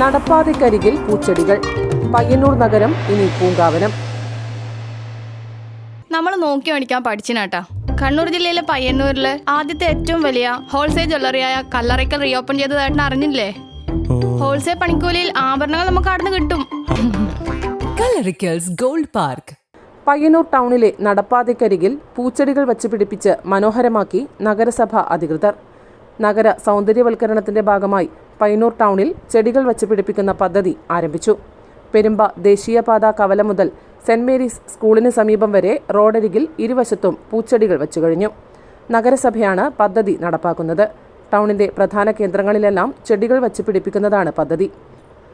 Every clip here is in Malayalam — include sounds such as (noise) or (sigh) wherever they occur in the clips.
നടപ്പാതയ്ക്കരികിൽ പൂച്ചെടികൾ. പയ്യന്നൂർ നഗരം ഇനി പൂങ്കാവനം. നമ്മൾ നോക്കി മേടിക്കാൻ പഠിച്ചിനാട്ടാ കണ്ണൂർ ജില്ലയിലെ പയ്യന്നൂരിലെ ആദ്യത്തെ ഏറ്റവും വലിയ ഹോൾസെയിൽ ജ്വല്ലറിയായ കല്ലറയ്ക്കൽ റീഓപ്പൺ ചെയ്തതായിട്ട് അറിഞ്ഞില്ലേ? ഹോൾസെയിൽ പണിക്കൂലിയിൽ ആഭരണങ്ങൾ നമുക്ക് അവിടെ നിന്ന് കിട്ടും. Kallarickals gold park. പയ്യന്നൂർ ടൗണിലെ നടപ്പാതയ്ക്കരികിൽ പൂച്ചെടികൾ വച്ച് പിടിപ്പിച്ച് മനോഹരമാക്കി നഗരസഭ അധികൃതർ. നഗര സൗന്ദര്യവൽക്കരണത്തിന്റെ ഭാഗമായി പൈനൂർ ടൗണിൽ ചെടികൾ വച്ച് പിടിപ്പിക്കുന്ന പദ്ധതി ആരംഭിച്ചു. പെരുമ്പ ദേശീയപാത കവല മുതൽ സെന്റ് മേരീസ് സ്കൂളിന് സമീപം വരെ റോഡരികിൽ ഇരുവശത്തും പൂച്ചെടികൾ വച്ചു കഴിഞ്ഞു. നഗരസഭയാണ് പദ്ധതി നടപ്പാക്കുന്നത്. ടൗണിന്റെ പ്രധാന കേന്ദ്രങ്ങളിലെല്ലാം ചെടികൾ വച്ച് പിടിപ്പിക്കുന്നതാണ് പദ്ധതി.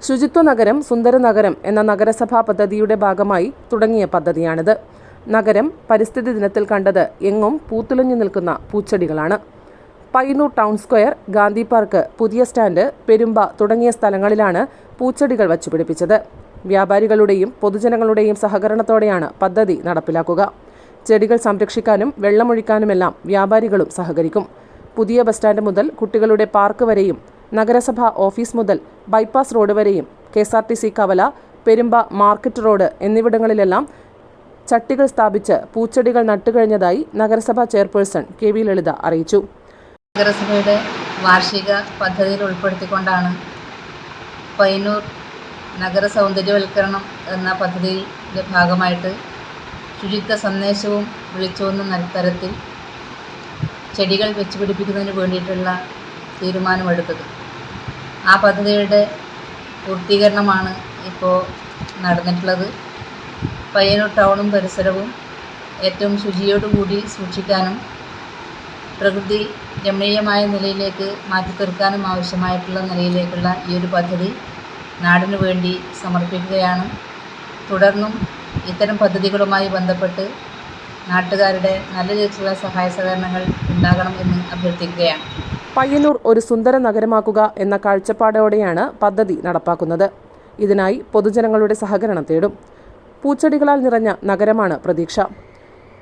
ശുചിത്വ നഗരം സുന്ദര നഗരം എന്ന നഗരസഭാ പദ്ധതിയുടെ ഭാഗമായി തുടങ്ങിയ പദ്ധതിയാണിത്. നഗരം പരിസ്ഥിതി ദിനത്തിൽ കണ്ടത് എങ്ങും പൂത്തുലഞ്ഞു നിൽക്കുന്ന പൂച്ചെടികളാണ്. Payyanur town square Gandhi park പുതിയ സ്റ്റാൻഡ് പെരുമ്പ തുടങ്ങിയ സ്ഥലങ്ങളിലാണ് പൂച്ചെടികൾ വച്ചുപിടിപ്പിച്ചത് വ്യാപാരികളുടെയും പൊതുജനങ്ങളുടെയും സഹകരണത്തോടെയാണ് പദ്ധതി നടപ്പിലാക്കുക. ചെടികൾ സംരക്ഷിക്കാനും വെള്ളമൊഴിക്കാനുമെല്ലാം വ്യാപാരികളും സഹകരിക്കും. പുതിയ ബസ് സ്റ്റാൻഡ് മുതൽ കുട്ടികളുടെ പാർക്ക് വരെയും നഗരസഭാ ഓഫീസ് മുതൽ ബൈപ്പാസ് റോഡ് വരെയും K S R T C കവല പെരുമ്പ മാർക്കറ്റ് റോഡ് എന്നിവിടങ്ങളിലെല്ലാം ചട്ടികൾ സ്ഥാപിച്ച് പൂച്ചെടികൾ നട്ടുകഴിഞ്ഞതായി നഗരസഭാ ചെയർപേഴ്സൺ കെ വി ലളിത അറിയിച്ചു. നഗരസഭയുടെ വാർഷിക പദ്ധതിയിൽ ഉൾപ്പെടുത്തിക്കൊണ്ടാണ് പയ്യന്നൂർ നഗര സൗന്ദര്യവൽക്കരണം എന്ന പദ്ധതിയുടെ ഭാഗമായിട്ട് ശുചിത്വ സന്ദേശവും വിളിച്ചോന്ന തരത്തിൽ ചെടികൾ വെച്ച് പിടിപ്പിക്കുന്നതിന് വേണ്ടിയിട്ടുള്ള തീരുമാനമെടുത്തത്. ആ പദ്ധതിയുടെ പൂർത്തീകരണമാണ് ഇപ്പോൾ നടന്നിട്ടുള്ളത്. പയ്യന്നൂർ ടൗണും പരിസരവും ഏറ്റവും ശുചിയോടുകൂടി സൂക്ഷിക്കാനും പ്രകൃതി രമണീയമായ നിലയിലേക്ക് മാറ്റി തീർക്കാനും ആവശ്യമായിട്ടുള്ള നിലയിലേക്കുള്ള ഈ ഒരു പദ്ധതി നാടിനു വേണ്ടി സമർപ്പിക്കുകയാണ്. തുടർന്നും ഇത്തരം പദ്ധതികളുമായി ബന്ധപ്പെട്ട് നാട്ടുകാരുടെ നല്ല രീതിയിലുള്ള സഹായ സഹകരണങ്ങൾ ഉണ്ടാകണം എന്ന് അഭ്യർത്ഥിക്കുകയാണ്. പയ്യന്നൂർ ഒരു സുന്ദര നഗരമാക്കുക എന്ന കാഴ്ചപ്പാടോടെയാണ് പദ്ധതി നടപ്പാക്കുന്നത്. ഇതിനായി പൊതുജനങ്ങളുടെ സഹകരണം തേടും. പൂച്ചെടികളാൽ നിറഞ്ഞ നഗരമാണ് പ്രതീക്ഷ.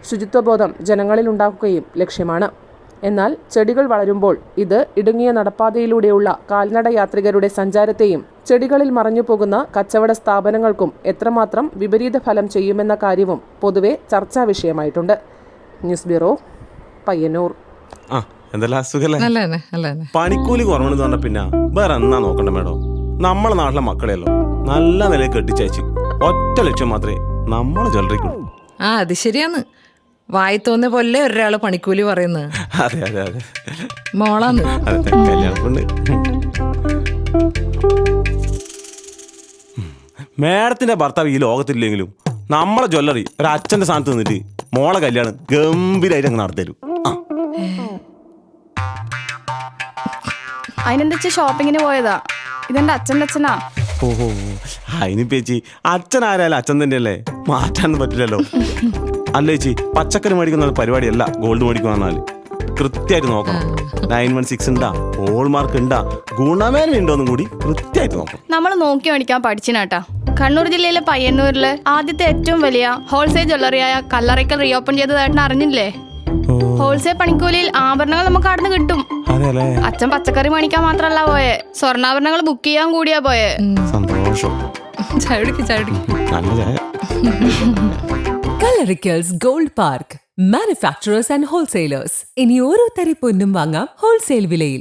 ശുചിത്വബോധം ജനങ്ങളിൽ ഉണ്ടാക്കുകയും ലക്ഷ്യമാണ്. എന്നാൽ ചെടികൾ വളരുമ്പോൾ ഇത് ഇടുങ്ങിയ നടപ്പാതയിലൂടെയുള്ള കാൽനട യാത്രികരുടെ സഞ്ചാരത്തെയും ചെടികളിൽ മറഞ്ഞു പോകുന്ന കച്ചവട സ്ഥാപനങ്ങൾക്കും എത്രമാത്രം വിപരീത ഫലം ചെയ്യുമെന്ന കാര്യവും പൊതുവെ ചർച്ചാ വിഷയമായിട്ടുണ്ട്. News bureau Payyanur. ആ എന്തെല്ലാം സുഖല്ലേ? നല്ല തന്നെ പണിക്കൂലി കുറവെന്ന് പറഞ്ഞ പിന്നെ വേറെ എന്നാ നോക്കണ്ട മേഡം? നമ്മളെ നാട്ടിലെ മക്കളെയല്ലോ നല്ല നിലയിൽ കെട്ടിച്ചയച്ചു ഒറ്റ ലക്ഷ്യം മാത്രമേ നമ്മളെ ജ്വല്ലറിക്കുള്ളൂ ആ അത് ശരിയാന്ന് വായി തോന്നിയ പോലെ ഒരാൾ പണിക്കൂലി പറയുന്നത് അതെ അതെ അതെ. മോളാന്ന്. അതെ മേഡത്തിന്റെ ഭർത്താവ് ഈ ലോകത്തില്ലെങ്കിലും നമ്മളെ ജ്വല്ലറി ഒരു അച്ഛന്റെ സ്ഥാനത്ത് നിന്നിട്ട് മോളെ കല്യാണം ഗംഭീരമായിട്ട് അങ്ങ് നടത്തരും ആ. അതിനെന്താ ഷോപ്പിങ്ങിന് പോയതാ? ഇതെന്റെ അച്ഛന്റെ അച്ഛനാ. ഓഹോ. അതിന് പേച്ചി അച്ഛൻ ആരായാലും അച്ഛൻ തന്നെയല്ലേ? മാറ്റാൻ പറ്റില്ലല്ലോ. അല്ല ചേച്ചി പച്ചക്കറി മേടിക്കുന്ന പരിപാടിയല്ല ഗോൾഡ് മേടിക്കുക പറഞ്ഞാൽ കൃത്യമായിട്ട് നോക്കണം. നയൻ വൺ സിക്സ് ഉണ്ടാ ഹോൾമാർക്ക് ഉണ്ടാ ഗുണമേന്മ ഉണ്ടോന്നും കൂടി കൃത്യമായിട്ട് നോക്കണം. നമ്മൾ നോക്കി മേടിക്കാൻ പഠിച്ചിനാട്ടാ. കണ്ണൂർ ജില്ലയിലെ പയ്യന്നൂരിലെ ആദ്യത്തെ ഏറ്റവും വലിയ ഹോൾസെയിൽ ജ്വല്ലറിയായ കല്ലറയ്ക്കൽ റീഓപ്പൺ ചെയ്തതായിട്ട് അറിഞ്ഞില്ലേ? ഹോൾസെയിൽ പണിക്കൂലിയിൽ ആഭരണങ്ങൾ നമുക്ക് അവിടെ നിന്ന് കിട്ടും. അല്ലേ അച്ഛൻ പച്ചക്കറി മേടിക്കാൻ മാത്രല്ല പോയെ. സ്വർണാഭരണങ്ങൾ ബുക്ക് ചെയ്യാൻ കൂടിയാ പോയെ. സന്തോഷം. ചവിടിക്ക് ചവിടിക്ക് നല്ല ചായ. (laughs) Coloricals Gold Park. Manufacturers and wholesalers. ഇനി ഓരോ തരി പൊന്നും വാങ്ങാം ഹോൾസെയിൽ വിലയിൽ